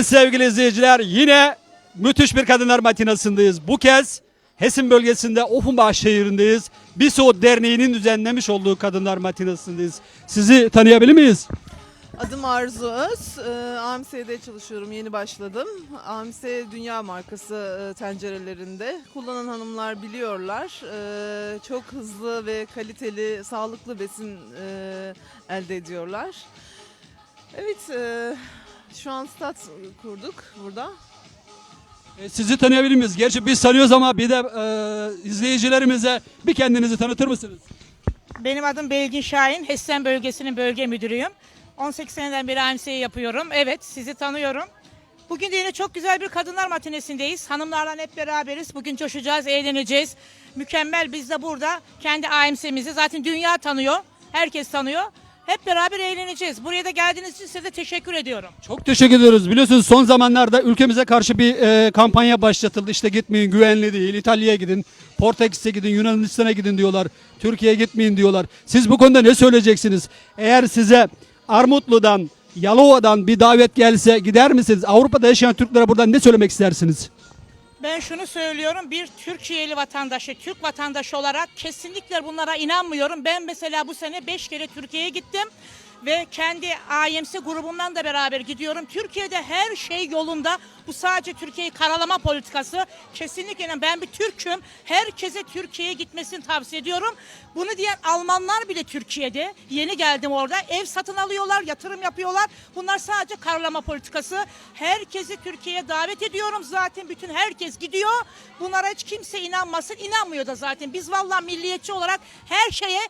Evet sevgili izleyiciler yine müthiş bir kadınlar matinasındayız. Bu kez Hesin bölgesinde Offenbach şehrindeyiz. Biso Derneği'nin düzenlemiş olduğu kadınlar matinasındayız. Sizi tanıyabilir miyiz? Adım Arzu Öz. Ee, AMS'de çalışıyorum. Yeni başladım. AMS dünya markası e, tencerelerinde. Kullanan hanımlar biliyorlar. Ee, çok hızlı ve kaliteli, sağlıklı besin e, elde ediyorlar. Evet, e, şu an stat kurduk burada. E, Sizi tanıyabilir miyiz? Gerçi biz tanıyoruz ama bir de e, izleyicilerimize bir kendinizi tanıtır mısınız? Benim adım Belgin Şahin. Hessen bölgesinin bölge müdürüyüm. 18 seneden beri AMS'yi yapıyorum. Evet sizi tanıyorum. Bugün de yine çok güzel bir kadınlar matinesindeyiz. Hanımlarla hep beraberiz. Bugün coşacağız, eğleneceğiz. Mükemmel biz de burada kendi AMS'mizi zaten dünya tanıyor. Herkes tanıyor. Hep beraber eğleneceğiz. Buraya da geldiğiniz için size de teşekkür ediyorum. Çok teşekkür ediyoruz. Biliyorsunuz son zamanlarda ülkemize karşı bir e, kampanya başlatıldı. İşte gitmeyin güvenli değil. İtalya'ya gidin, Portekiz'e gidin, Yunanistan'a gidin diyorlar. Türkiye'ye gitmeyin diyorlar. Siz bu konuda ne söyleyeceksiniz? Eğer size Armutlu'dan, Yalova'dan bir davet gelse gider misiniz? Avrupa'da yaşayan Türklere buradan ne söylemek istersiniz? Ben şunu söylüyorum bir Türkiye'li vatandaşı, Türk vatandaşı olarak kesinlikle bunlara inanmıyorum. Ben mesela bu sene 5 kere Türkiye'ye gittim ve kendi AYMS grubumdan da beraber gidiyorum. Türkiye'de her şey yolunda. Bu sadece Türkiye'yi karalama politikası. Kesinlikle ben bir Türk'üm. Herkese Türkiye'ye gitmesini tavsiye ediyorum. Bunu diyen Almanlar bile Türkiye'de. Yeni geldim orada. Ev satın alıyorlar, yatırım yapıyorlar. Bunlar sadece karalama politikası. Herkesi Türkiye'ye davet ediyorum. Zaten bütün herkes gidiyor. Bunlara hiç kimse inanmasın. İnanmıyor da zaten. Biz vallahi milliyetçi olarak her şeye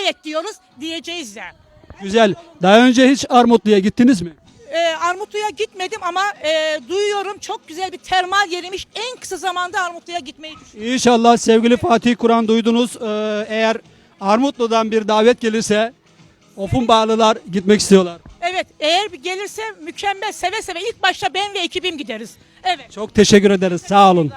evet diyoruz diyeceğiz de. Güzel. Daha önce hiç Armutlu'ya gittiniz mi? Ee, Armutlu'ya gitmedim ama e, duyuyorum çok güzel bir termal yeriymiş. En kısa zamanda Armutlu'ya gitmeyi düşünüyorum. İnşallah sevgili Fatih Kur'an duydunuz. Ee, eğer Armutlu'dan bir davet gelirse Offenbach'lılar gitmek istiyorlar. Evet eğer bir gelirse mükemmel seve seve ilk başta ben ve ekibim gideriz. Evet. Çok teşekkür ederiz. Sağ olun.